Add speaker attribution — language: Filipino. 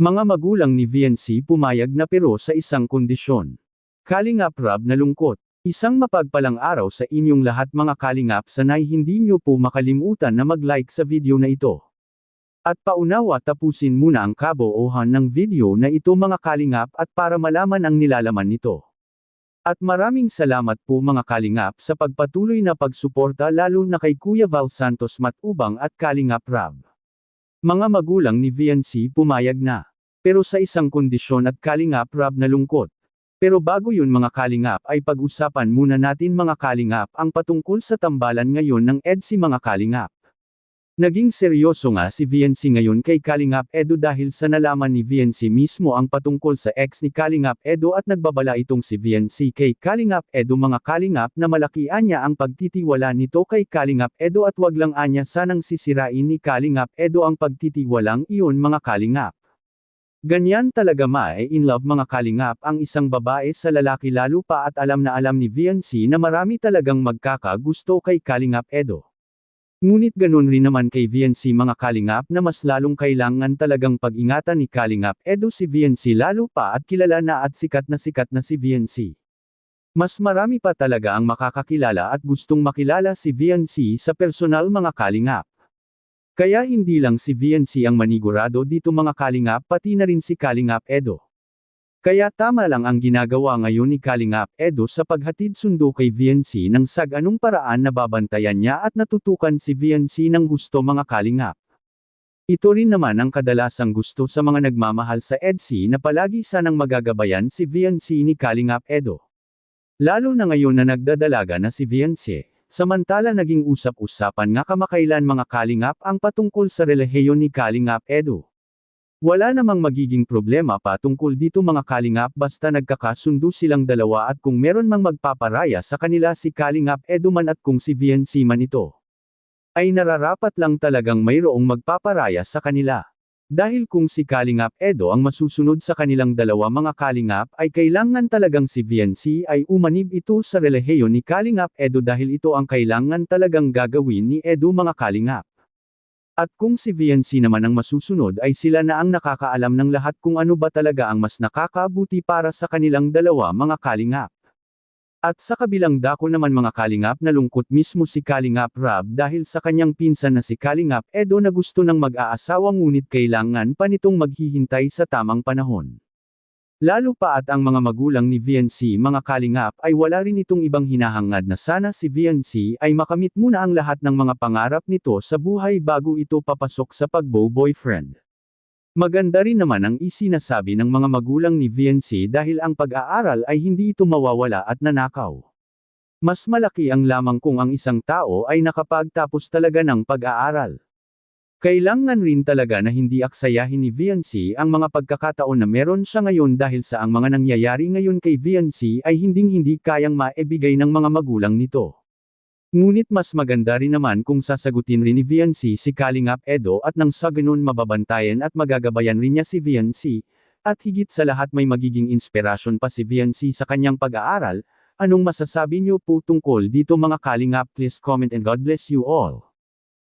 Speaker 1: Mga magulang ni VNC pumayag na pero sa isang kondisyon. Kalingap Rab na lungkot. Isang mapagpalang araw sa inyong lahat mga kalingap sanay hindi nyo po makalimutan na mag-like sa video na ito. At paunawa tapusin muna ang kaboohan ng video na ito mga kalingap at para malaman ang nilalaman nito. At maraming salamat po mga kalingap sa pagpatuloy na pagsuporta lalo na kay Kuya Val Santos Matubang at Kalingap Rab. Mga magulang ni VNC pumayag na. Pero sa isang kondisyon at Kalingap Rab na lungkot. Pero bago yun mga kalingap ay pag-usapan muna natin mga kalingap ang patungkol sa tambalan ngayon ng EDSI mga kalingap. Naging seryoso nga si VNC ngayon kay Kalingap Edo dahil sa nalaman ni VNC mismo ang patungkol sa ex ni Kalingap Edo at nagbabala itong si VNC kay Kalingap Edo mga kalingap na malakian niya ang pagtitiwala nito kay Kalingap Edo at wag lang anya sanang sisirain ni Kalingap Edo ang pagtitiwalang iyon mga kalingap. Ganyan talaga ma in love mga kalingap ang isang babae sa lalaki lalo pa at alam na alam ni VNC na marami talagang magkakagusto kay Kalingap Edo. Ngunit ganun rin naman kay VNC mga kalingap na mas lalong kailangan talagang pag-ingatan ni Kalingap Edo si VNC lalo pa at kilala na at sikat na sikat na si VNC. Mas marami pa talaga ang makakakilala at gustong makilala si VNC sa personal mga kalingap. Kaya hindi lang si VNC ang manigurado dito mga kalingap pati na rin si Kalingap Edo. Kaya tama lang ang ginagawa ngayon ni Kalingap Edo sa paghatid sundo kay VNC ng sag anong paraan na babantayan niya at natutukan si VNC ng gusto mga kalingap. Ito rin naman ang kadalasang gusto sa mga nagmamahal sa EDC na palagi sanang magagabayan si VNC ni Kalingap Edo. Lalo na ngayon na nagdadalaga na si VNC, samantala naging usap-usapan nga kamakailan mga kalingap ang patungkol sa relaheyon ni Kalingap Edo. Wala namang magiging problema pa tungkol dito mga kalingap basta nagkakasundo silang dalawa at kung meron mang magpaparaya sa kanila si Kalingap Edo man at kung si VNC man ito. Ay nararapat lang talagang mayroong magpaparaya sa kanila. Dahil kung si Kalingap Edo ang masusunod sa kanilang dalawa mga Kalingap ay kailangan talagang si VNC ay umanib ito sa relaheyon ni Kalingap Edo dahil ito ang kailangan talagang gagawin ni Edo mga Kalingap. At kung si VNC naman ang masusunod ay sila na ang nakakaalam ng lahat kung ano ba talaga ang mas nakakabuti para sa kanilang dalawa mga kalingap. At sa kabilang dako naman mga kalingap nalungkot mismo si Kalingap Rab dahil sa kanyang pinsan na si Kalingap Edo na gusto ng mag-aasawa ngunit kailangan pa nitong maghihintay sa tamang panahon. Lalo pa at ang mga magulang ni VNC mga kalingap ay wala rin itong ibang hinahangad na sana si VNC ay makamit muna ang lahat ng mga pangarap nito sa buhay bago ito papasok sa pagbo-boyfriend. Maganda rin naman ang isinasabi ng mga magulang ni VNC dahil ang pag-aaral ay hindi ito mawawala at nanakaw. Mas malaki ang lamang kung ang isang tao ay nakapagtapos talaga ng pag-aaral. Kailangan rin talaga na hindi aksayahin ni VNC ang mga pagkakataon na meron siya ngayon dahil sa ang mga nangyayari ngayon kay VNC ay hinding-hindi kayang maibigay ng mga magulang nito. Ngunit mas maganda rin naman kung sasagutin rin ni VNC si Kalingap Edo at nang sa ganun mababantayan at magagabayan rin niya si VNC, at higit sa lahat may magiging inspirasyon pa si VNC sa kanyang pag-aaral, anong masasabi niyo po tungkol dito mga Kalingap please comment and God bless you all.